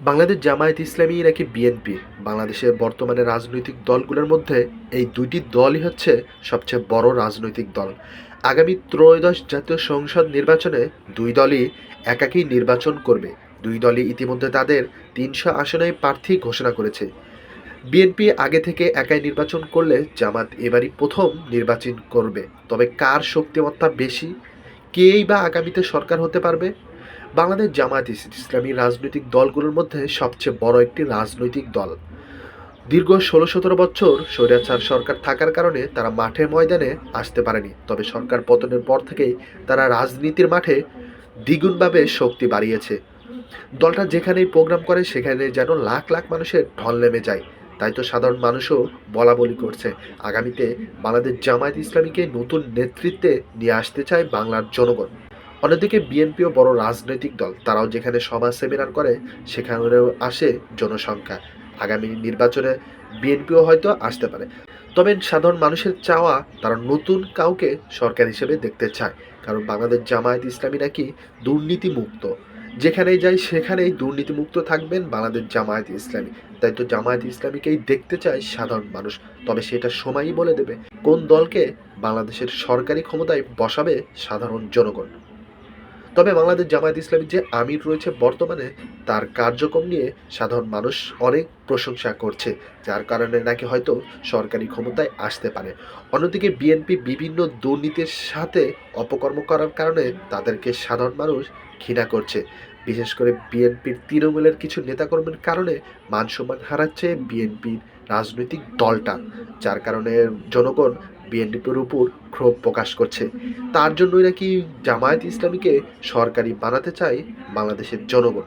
বাংলাদেশ জামায়াত ইসলামী নাকি বিএনপি বাংলাদেশের বর্তমানে রাজনৈতিক দলগুলোর মধ্যে এই দুইটি দলই হচ্ছে সবচেয়ে বড় রাজনৈতিক দল। আগামী ত্রয়োদশ জাতীয় সংসদ নির্বাচনে দুই দলই একাকী নির্বাচন করবে। দুই দলই ইতিমধ্যে তাদের তিনশো আসনে প্রার্থী ঘোষণা করেছে। বিএনপি আগে থেকে একাই নির্বাচন করলে জামাত এবারই প্রথম নির্বাচন করবে। তবে কার শক্তিমত্তা বেশি? কেই বা আগামীতে সরকার হতে পারবে? বাংলাদেশ জামায়াত ইসলামী রাজনৈতিক দলগুলোর মধ্যে সবচেয়ে বড় একটি রাজনৈতিক দল। দীর্ঘ ষোলো সতেরো বছর স্বৈরাচার সরকার থাকার কারণে তারা মাঠে ময়দানে আসতে পারেনি। তবে সরকার পতনের পর থেকেই তারা রাজনীতির মাঠে দ্বিগুণভাবে শক্তি বাড়িয়েছে। দলটা যেখানেই প্রোগ্রাম করে, সেখানে যেন লাখ লাখ মানুষের ঢল নেমে যায়। তাই তো সাধারণ মানুষও বলা বলি করছে। আগামীতে বাংলাদেশ জামায়াত ইসলামীকে নতুন নেতৃত্বে নিয়ে আসতে চায় বাংলার জনগণ। অন্যদিকে বিএনপিও বড় রাজনৈতিক দল, তারাও যেখানে সভা সেমিনার করে, সেখানেও আসে জনসংখ্যা। আগামী নির্বাচনে বিএনপিও হয়তো আসতে পারে। তবে সাধারণ মানুষের চাওয়া, তারা নতুন কাউকে সরকার হিসেবে দেখতে চায়। কারণ বাংলাদেশ জামায়াত ইসলামী নাকি দুর্নীতিমুক্ত। যেখানেই যাই, সেখানেই দুর্নীতিমুক্ত থাকবেন বাংলাদেশ জামায়াত ইসলামী। তাই তো জামায়াত ইসলামীকেই দেখতে চায় সাধারণ মানুষ। তবে সেটা সময়ই বলে দেবে, কোন দলকে বাংলাদেশের সরকারি ক্ষমতায় বসাবে সাধারণ জনগণ। তবে বাংলাদেশ জামায়াত ইসলামীর যে আমির রয়েছে বর্তমানে, তার কার্যক্রম নিয়ে সাধারণ মানুষ অনেক প্রশংসা করছে, যার কারণে নাকি হয়তো সরকারি ক্ষমতায় আসতে পারে। অন্যদিকে বিএনপি বিভিন্ন দুর্নীতির সাথে অপকর্ম করার কারণে তাদেরকে সাধারণ মানুষ ঘৃণা করছে। বিশেষ করে বিএনপির তৃণমূলের কিছু নেতাকর্মীর কারণে মান সম্মান হারাচ্ছে বিএনপির রাজনৈতিক দলটা, যার কারণে জনগণ বিএনপির উপর ক্ষোভ প্রকাশ করছে। তার জন্যই নাকি জামায়াত ইসলামীকে সরকারি বানাতে চায় বাংলাদেশের জনগণ।